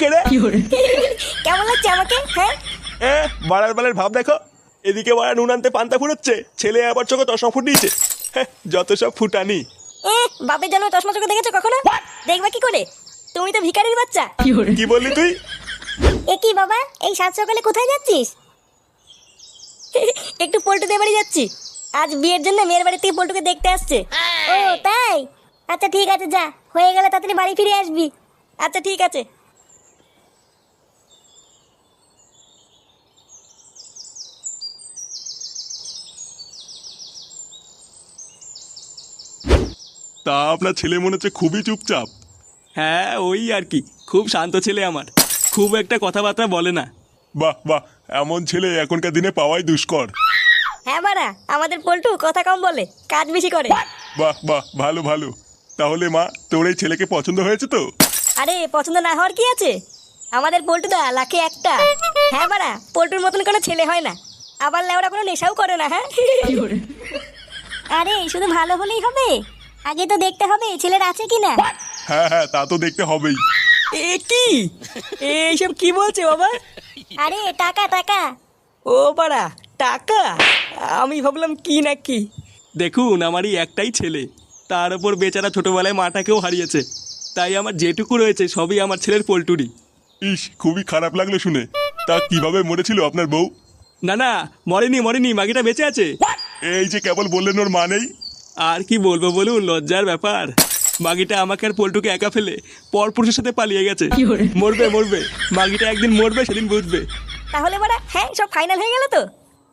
কেড়ে? কেমন লাগছে আমাকে? হ্যাঁ? এ বাড়ার বালের ভাব দেখো। এদিকে বাড়া নুন আনতে পান্তা ফুরোচ্ছে ছেলে আবার চোখে চশমা ফুটিয়েছে হ্যাঁ, যত সব ফুটানি। এ বাপের জন্য চশমা চোখে দেখেছ কখনো? দেখবা কি করে? তুমি তো ভিখারির বাচ্চা। কি বললি তুই? এ কি বাবা এই সাত সকালে কোথায় যাচ্ছিস? একটু পল্টুদের বাড়ি যাচ্ছি। আজ বিয়ের জন্য মেয়ের বাড়ি থেকে পল্টুকে দেখতে আসছে। ও তাই? আচ্ছা ঠিক আছে যা। হয়ে গেলে তাড়াতাড়ি বাড়ি ফিরে আসবি। আচ্ছা ঠিক আছে। তা আপনার ছেলে মনে হচ্ছে খুবই চুপচাপ। হ্যাঁ ওই আর কি। খুব শান্ত ছেলে আমার। খুব একটা কথাবার্তা বলে না। বাহ বাহ এমন ছেলে এখনকার দিনে পাওয়াই দুষ্কর। হ্যাঁ বাড়া আমাদের পল্টু কথা কম বলে কাজ বেশি করে। বাহ বাহ ভালো ভালো। তাহলে মা তোর এই ছেলেকে পছন্দ হয়েছে তো? আরে পছন্দ না হওয়ার কি আছে? আমাদের পল্টুদা লাখে একটা। হ্যাঁ বাড়া পল্টুর মতন কোনো ছেলে হয় না। আবার লেওরা কোনো নেশাও করে না হ্যাঁ? আরে শুধু ভালো হলেই হবে। আগে তো দেখতে হবে ছেলের আছে কি না হ্যাঁ হ্যাঁ তা তো দেখতে হবেই। এ কি? এইসব কি বলছে বাবা? আরে টাকা টাকা। ও পাড়া টাকা? আমি ভাবলাম কি না কি? দেখুন আমারই একটাই ছেলে। তার উপর বেচারা ছোটবেলায় মাটাকেও হারিয়েছে। তাই আমার যেটুকু রয়েছে সবই আমার ছেলের পোলটুরি। ইস খুবই খারাপ লাগল শুনে। তা কীভাবে মরেছিল আপনার বউ? না না মরেনি মরেনি মাগিটা বেঁচে আছে। এই যে কেবল বললেন ওর মা নেই আর কি বলব বলুন লজ্জার ব্যাপার। মাগিটা আমাকে আর পল্টুকে একা ফেলে পরপুরুষের সাথে পালিয়ে গেছে। মরবে মরবে। মাগিটা একদিন মরবে সেদিন বুঝবে। তাহলে বাড়া হ্যাঁ সব ফাইনাল হয়ে গেল তো?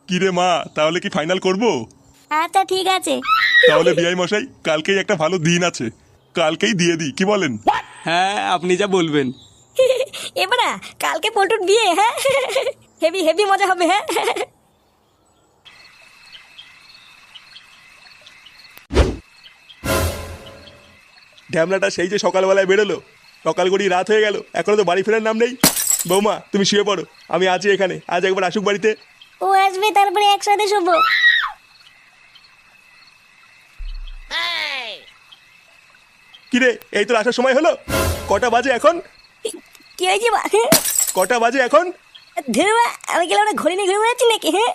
কিরে মা তাহলে কি ফাইনাল করব? আচ্ছা ঠিক আছে। তাহলে বিআই মশাই কালকেই একটা ভালো দিন আছে। কালকেই দিয়ে দিই কি বলেন? হ্যাঁ আপনি যা বলবেন। এবারা কালকে পল্টুর বিয়ে হ্যাঁ? হেভি হেভি মজা হবে হ্যাঁ? ঢ্যামলাটা সেই যে সকালবেলায় বেরোলো সকাল করি রাত হয়ে গেল এখনও তো বাড়ি ফেরার নাম নেই। বৌমা তুমি শুয়ে পড়ো আমি আছি এখানে আজ একবার আসুক বাড়িতে। ও আসবে তারপরে একসাথে শোবো। কিরে এই তো আসার সময় হলো? কটা বাজে এখন? কি হয়েছে বা কটা বাজে এখন? ধরবা আমি গেলে ওরা ঘড়ি নিয়ে ঘুরে বেড়াচ্ছি নাকি হ্যাঁ?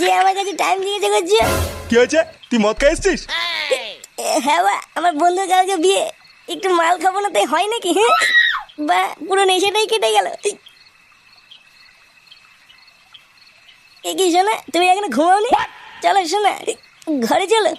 যে আমার কাছে টাইম করছে। কি হয়েছে? তুই মদ খাই এসছিস? হ্যাঁ বা আমার বন্ধু কালকে বিয়ে একটু মাল খাব না তাই হয় নাকি হ্যাঁ? বা পুরো নেশাটাই কেটে গেল। এ কি শোনা তুমি এখানে ঘুমাওনি? চলো শোনা ঘরে চলো।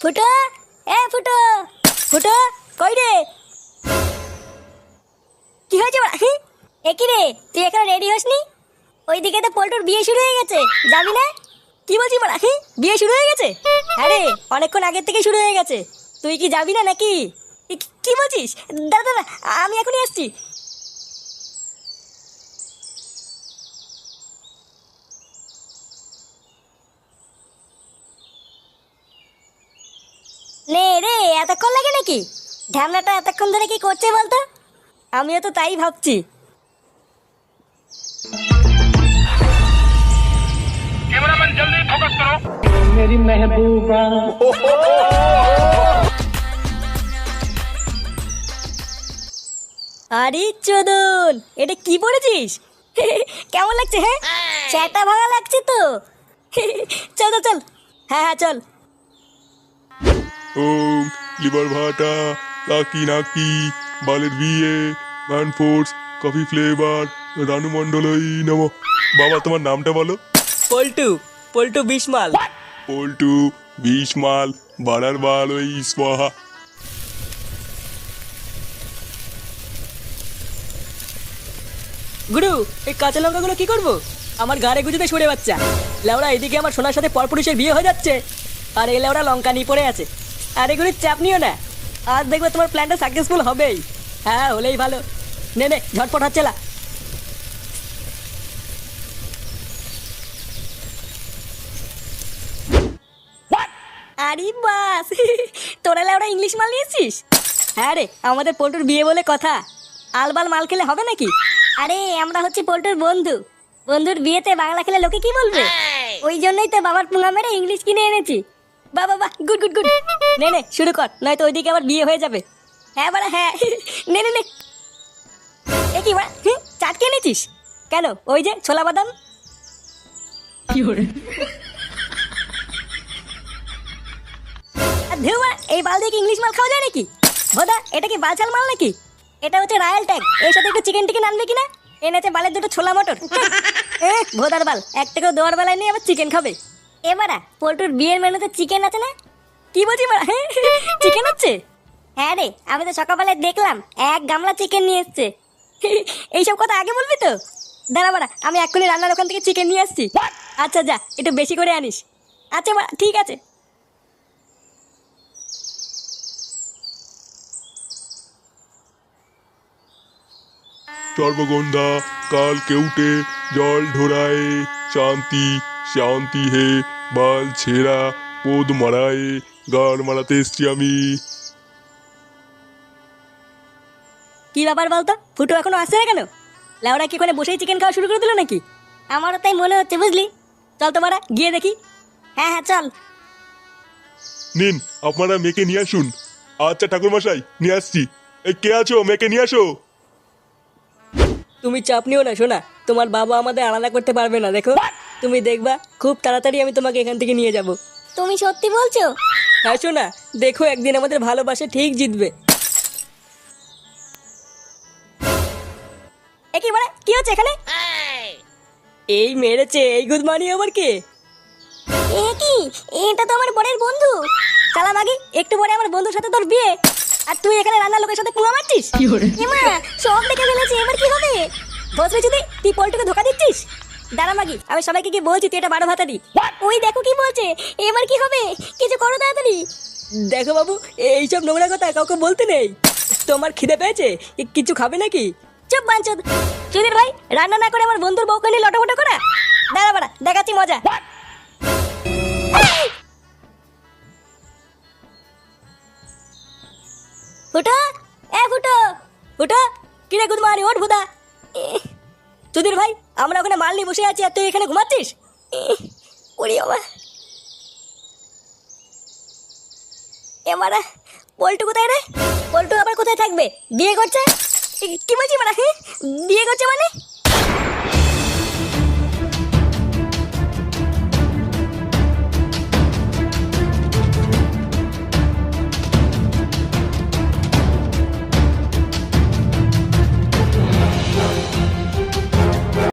ফুটো? ফুটো। ফুটো? কই রে? কি হয়েছে বাড়া? হি? এ রে? তুই এখানে রেডি হসনি? ওইদিকে তো পল্টুর বিয়ে শুরু হয়ে গেছে। যাবি না? কি বলছি হি? বিয়ে শুরু হয়ে গেছে? আরে, অনেকক্ষণ আগের থেকে শুরু হয়ে গেছে। তুই কি যাবি না নাকি? কি বলছিস? দাদা দাদা, আমি এখনই আসছি। লে রে এতক্ষণ লাগে নাকি? ঢ্যামলাটা এতক্ষণ ধরে কি করছে বলতো? আমিও তো তাই ভাবছি। ক্যামেরাম্যান জলদি আরে চোদন এটা কি পড়েছিস? কেমন লাগছে হ্যাঁ? হ্যাঁ। চ্যাটা ভাঙা লাগছে তো। চল চল। হ্যাঁ হ্যাঁ চল। ওম লিভার ভাটা লাকি নাকি বালের বিয়ে Manforce coffee flavour Ranu মণ্ডলই নম। বাবা তোমার নামটা বলো। পল্টু পল্টু বিশমাল। পল্টু বিশমাল বাড়ার বাল ওই স্পাহা। গুরু এই কাঁচা লঙ্কাগুলো কি করব? আমার গাড়ে গুজুতে সরে বাচ্চা। লেওড়া এদিকে আমার সোনার সাথে পরপুরুষের বিয়ে হয়ে যাচ্ছে। আর এই লেওড়া লঙ্কা নিয়ে পড়ে আছে। আর এগুলির চাপ নিও না। আজ দেখবে তোমার প্ল্যানটা সাকসেসফুল হবেই। হ্যাঁ হলেই ভালো। নে নে ঝটপট হচ্ছে না আরে বাস তোরা ওরা ইংলিশ মাল নিয়েছিস? হ্যাঁ রে আমাদের পল্টুর বিয়ে বলে কথা। আলবাল মাল খেলে হবে নাকি? আরে আমরা হচ্ছে পল্টুর বন্ধু। বন্ধুর বিয়েতে বাংলা খেলে লোকে কি বলবে? ওই জন্যই তো বাবার পুঙা মেরে ইংলিশ কিনে এনেছি। বাবা বাহ গুড গুড গুড। নে নে শুরু কর নয়তো ওইদিকে আবার বিয়ে হয়ে যাবে। হ্যাঁ বাড়া হ্যাঁ। নে নে নে। এ কি বাড়া হুম, চাটকে এনেছিস কেন ওই যে ছোলা বাদাম? বাড়া, এই বাল দিয়ে কি ইংলিশ মাল খাওয়া যায় নাকি? ভোদা এটা কি বালচাল মাল নাকি? এটা হচ্ছে রায়াল ট্যাগ। এর সাথে একটু চিকেন টিকেন আনবে কিনা? এনেছে বালের দুটো ছোলা মটর। এ ভোদার বাল এক টাকাও দেওয়ার বেলায় নিয়ে আবার চিকেন খাবে। এবারা পোল্টুর বিয়ের মেনুতে চিকেন আছে না? কি বলছি বাড়া চিকেন হচ্ছে? হ্যাঁ রে আমি তো সকালবেলায় দেখলাম এক গামলা চিকেন নিয়ে এসছে। এইসব কথা আগে বলবি তো? দাঁড়া বাড়া আমি এক্ষুনি রান্নার ওখান থেকে চিকেন নিয়ে আসছি। আচ্ছা যা একটু বেশি করে আনিস। আচ্ছা বাড়া ঠিক আছে। সর্বগন্ধা কাল কেউটে জল ঢোড়ায় শান্তি। শান্তি হে বাল ছেঁড়া পোদ মারায় গাল মারাতে এসছি আমি। কি ব্যাপার বলতো? ফুটো এখনও আসছে না কেন? লাউরা কি ওখানে বসেই চিকেন খাওয়া শুরু করে দিল নাকি? আমারও তাই মনে হচ্ছে বুঝলি? চল তোমারা গিয়ে দেখি। হ্যাঁ হ্যাঁ চল। নিন আপনারা মেয়েকে নিয়ে আসুন। আচ্ছা ঠাকুরমশাই নিয়ে আসছি। এই কে আছো? মেয়েকে নিয়ে আসো। তুমি চাপ নিও না শোনা তোমার বাবা আমাদের আলাদা করতে পারবে না দেখো। তুমি দেখবা খুব তাড়াতাড়ি আমি তোমাকে এখান থেকে নিয়ে যাব। তুমি সত্যি বলছো? হ্যাঁ শোনা দেখো একদিন আমাদের ভালোবাসা ঠিক জিতবে। এ কি কি হচ্ছে এখানে? এই মেরেছে এই গুদমানি আবার কে? এ কি? এটা তো আমার বোনের বন্ধু। চালা মাগি একটু পরে আমার বন্ধুর সাথে তোর বিয়ে। আর তুই এখানে রান্নার লোকের সাথে পুঙা মারছিস? এমা সব দেখে ফেলেছি এবার কি হবে? বসবে যদি তুই পল্টুকে ধোকা দিচ্ছিস? দাঁড়া মাগি আমি সবাইকে কি বলছি তুই এটা বারো ভাতা দি। ওই দেখো কি বলছে এবার কি হবে? কিছু করো তাড়াতাড়ি। দেখো বাবু এইসব নোংরা কথা কাউকে বলতে নেই। তোমার খিদে পেয়েছে? কিছু খাবে নাকি? চুপ বাঞ্চদ। সুধীর ভাই রান্না না করে আমার বন্ধুর বউকে নিয়ে লটোপটো করা? দাঁড়া বাড়া দেখাচ্ছি মজা! ফুটো এ ফুটো ফুটো কিরে গুড মারি ওঠ ভুদা সুধীর ভাই আমরা ওখানে মাল নিয়ে বসে আছি, আর তুই এখানে ঘুমাচ্ছিস? ওরে বাবা। এমারা পল্টু কোথায় রে? পল্টু আবার কোথায় থাকবে? বিয়ে করছে? কি বলছি মানে বিয়ে করছে মানে?